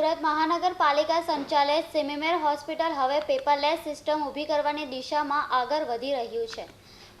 સુરત મહાનગરપાલિકા સંચાલિત SMIMER hospital હવે પેપરલેસ સિસ્ટમ ઊભી કરવાની દિશામાં આગળ વધી રહ્યું છે.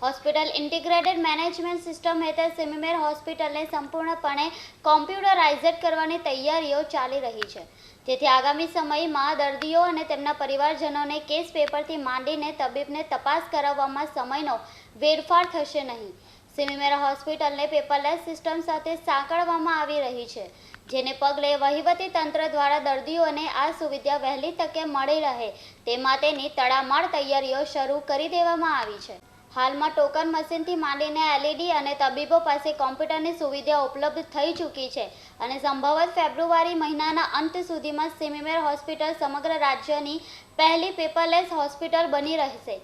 હોસ્પિટલ ઇન્ટિગ્રેટેડ મેનેજમેન્ટ સિસ્ટમ હેઠળ સિમિમેર હોસ્પિટલને સંપૂર્ણપણે કોમ્પ્યુટરાઇઝેડ કરવાની તૈયારીઓ ચાલી રહી છે. જેથી આગામી સમયમાં દર્દીઓ અને તેમના પરિવારજનોને કેસ પેપરથી માંડીને તબીબને તપાસ કરાવવામાં સમયનો વેરફાર થશે નહીં. સિમીમેરા હોસ્પિટલને પેપરલેસ સિસ્ટમ સાથે સાંકળવામાં આવી રહી છે, જેને પગલે વહીવટી તંત્ર દ્વારા દર્દીઓને આ સુવિધા વહેલી તકે મળી રહે, તે માટેની તડામાર તૈયારીઓ શરૂ કરી દેવામાં આવી છે. હાલમાં ટોકન મશીનથી માંડીને એલઈડી અને તબીબો પાસે કોમ્પ્યુટરની સુવિધા ઉપલબ્ધ થઈ ચૂકી છે અને સંભવત ફેબ્રુઆરી મહિનાના અંત સુધીમાં સિમિમેર હોસ્પિટલ સમગ્ર રાજ્યની પહેલી પેપરલેસ હોસ્પિટલ બની રહેશે.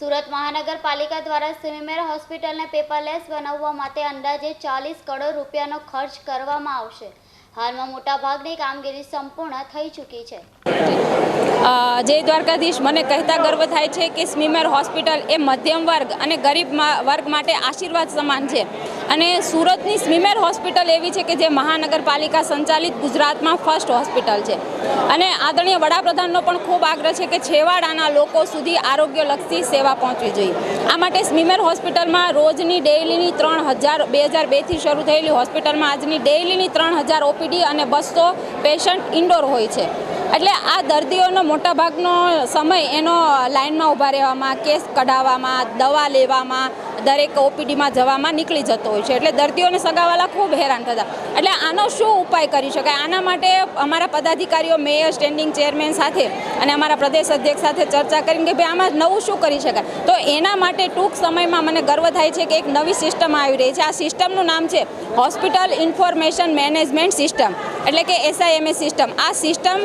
સુરત મહાનગરપાલિકા દ્વારા સિમિમેર હોસ્પિટલને પેપરલેસ બનાવવા માટે અંદાજે ચાલીસ કરોડ રૂપિયાનો ખર્ચ કરવામાં આવશે. હાલમાં મોટાભાગની કામગીરી સંપૂર્ણ થઈ ચૂકી છે. જય દ્વારકાધીશ મને કહેતા ગર્વ થાય છે કે સ્મીમેર હોસ્પિટલ એ મધ્યમ વર્ગ અને ગરીબ વર્ગ માટે આશીર્વાદ સમાન છે. અને સુરતની સ્મીમેર હોસ્પિટલ એવી છે કે જે મહાનગરપાલિકા સંચાલિત ગુજરાતમાં ફર્સ્ટ હોસ્પિટલ છે. અને આદરણીય વડાપ્રધાનનો પણ ખૂબ આગ્રહ છે કે છેવાડાના લોકો સુધી આરોગ્યલક્ષી સેવા પહોંચવી જોઈએ. આ માટે સ્મીમેર હોસ્પિટલમાં રોજની ડેઇલીની ત્રણ હજાર, બે હજાર બેથી શરૂ થયેલી હોસ્પિટલમાં આજની ડેઇલીની ત્રણ હજાર ઓપીડી અને બસો પેશન્ટ ઇન્ડોર હોય છે. એટલે આ દર્દીઓનો મોટા ભાગનો સમય એનો લાઇનમાં ઊભા રહેવામાં કેસ કઢાવવામાં દવા લેવામાં દરેક ઓપીડીમાં જવામાં નીકળી જતો હોય છે. એટલે દર્દીઓને સગાવાલા ખૂબ હેરાન થતા. એટલે આનો શું ઉપાય કરી શકાય? આના માટે અમારા પદાધિકારીઓ, મેયર, સ્ટેન્ડિંગ ચેરમેન સાથે અને અમારા પ્રદેશ અધ્યક્ષ સાથે ચર્ચા કરીને કે ભાઈ, આમાં નવું શું કરી શકાય? તો એના માટે ટૂંક સમયમાં મને ગર્વ થાય છે કે એક નવી સિસ્ટમ આવી રહી છે. આ સિસ્ટમનું નામ છે હોસ્પિટલ ઇન્ફોર્મેશન મેનેજમેન્ટ સિસ્ટમ. એટલે કે એસઆઈએમએસ સિસ્ટમ. આ સિસ્ટમ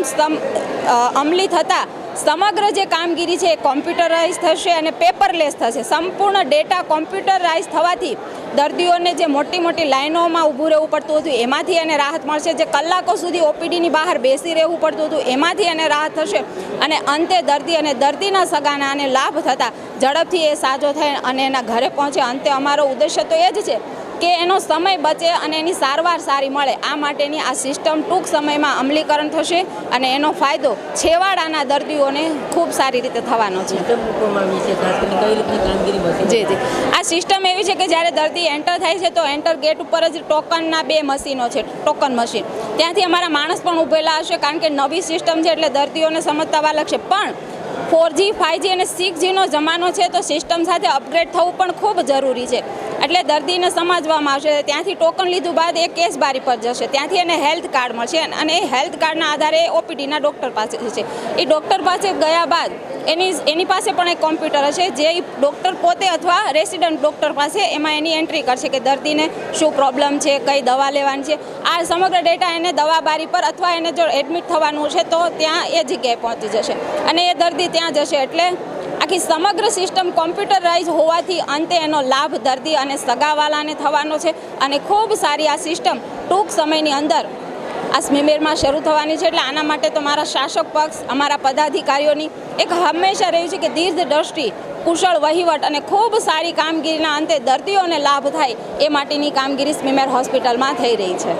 અમલી થતાં સમગ્ર જે કામગીરી છે એ કોમ્પ્યુટરાઇઝ થશે અને પેપરલેસ થશે. સંપૂર્ણ ડેટા કોમ્પ્યુટરાઇઝ થવાથી દર્દીઓને જે મોટી મોટી લાઇનોમાં ઊભું રહેવું પડતું હતું, એમાંથી એને રાહત મળશે. જે કલાકો સુધી ઓપીડીની બહાર બેસી રહેવું પડતું હતું, એમાંથી એને રાહત થશે અને અંતે દર્દી અને દર્દીના સગાના આને લાભ થતાં ઝડપથી એ સાજો થાય અને એના ઘરે પહોંચે. અંતે અમારો ઉદ્દેશ્ય તો એ જ છે કે એનો સમય બચે અને એની સારવાર સારી મળે. આ માટેની આ સિસ્ટમ ટૂંક સમયમાં અમલીકરણ થશે અને એનો ફાયદો છેવાડાના દર્દીઓને ખૂબ સારી રીતે થવાનો છે. જી જી. આ સિસ્ટમ એવી છે કે જ્યારે દર્દી એન્ટર થાય છે તો એન્ટર ગેટ ઉપર જ ટોકનના બે મશીનો છે ટોકન મશીન. ત્યાંથી અમારા માણસ પણ ઊભેલા હશે કારણ કે નવી સિસ્ટમ છે એટલે દર્દીઓને સમજતા લાગશે. પણ ફોરજી ફાઇવજી અને સિક્સ જીનો જમાનો છે તો સિસ્ટમ સાથે અપગ્રેડ થવું પણ ખૂબ જરૂરી છે. એટલે દર્દીને સમજવામાં આવશે. ત્યાંથી ટોકન લીધું બાદ એ કેસ બારી પર જશે. ત્યાંથી એને હેલ્થ કાર્ડ મળશે અને એ હેલ્થ કાર્ડના આધારે ઓપીડીના ડૉક્ટર પાસે જશે. એ ડૉક્ટર પાસે ગયા બાદ એની એની પાસે પણ એક કોમ્પ્યુટર હશે જે ડૉક્ટર પોતે અથવા રેસિડન્ટ ડૉક્ટર પાસે એમાં એની એન્ટ્રી કરશે કે દર્દીને શું પ્રોબ્લેમ છે, કઈ દવા લેવાની છે. આ સમગ્ર ડેટા એને દવા બારી પર અથવા એને જો એડમિટ થવાનું છે તો ત્યાં એ જગ્યાએ પહોંચી જશે. અને એ દર્દી ત્યાં જશે એટલે આખી સમગ્ર સિસ્ટમ કોમ્પ્યુટરાઇઝ હોવાથી અંતે એનો લાભ દર્દી અને સગાવાલાને થવાનો છે અને ખૂબ સારી આ સિસ્ટમ ટૂંક સમયની અંદર આ સ્મીમેરમાં શરૂ થવાની છે. એટલે આના માટે તો મારા શાસક પક્ષ, અમારા પદાધિકારીઓની એક હંમેશા રહ્યું છે કે દીર્ઘ દ્રષ્ટિ, કુશળ વહીવટ અને ખૂબ સારી કામગીરીના અંતે દર્દીઓને લાભ થાય એ માટેની કામગીરી સ્મીમેર હોસ્પિટલમાં થઈ રહી છે.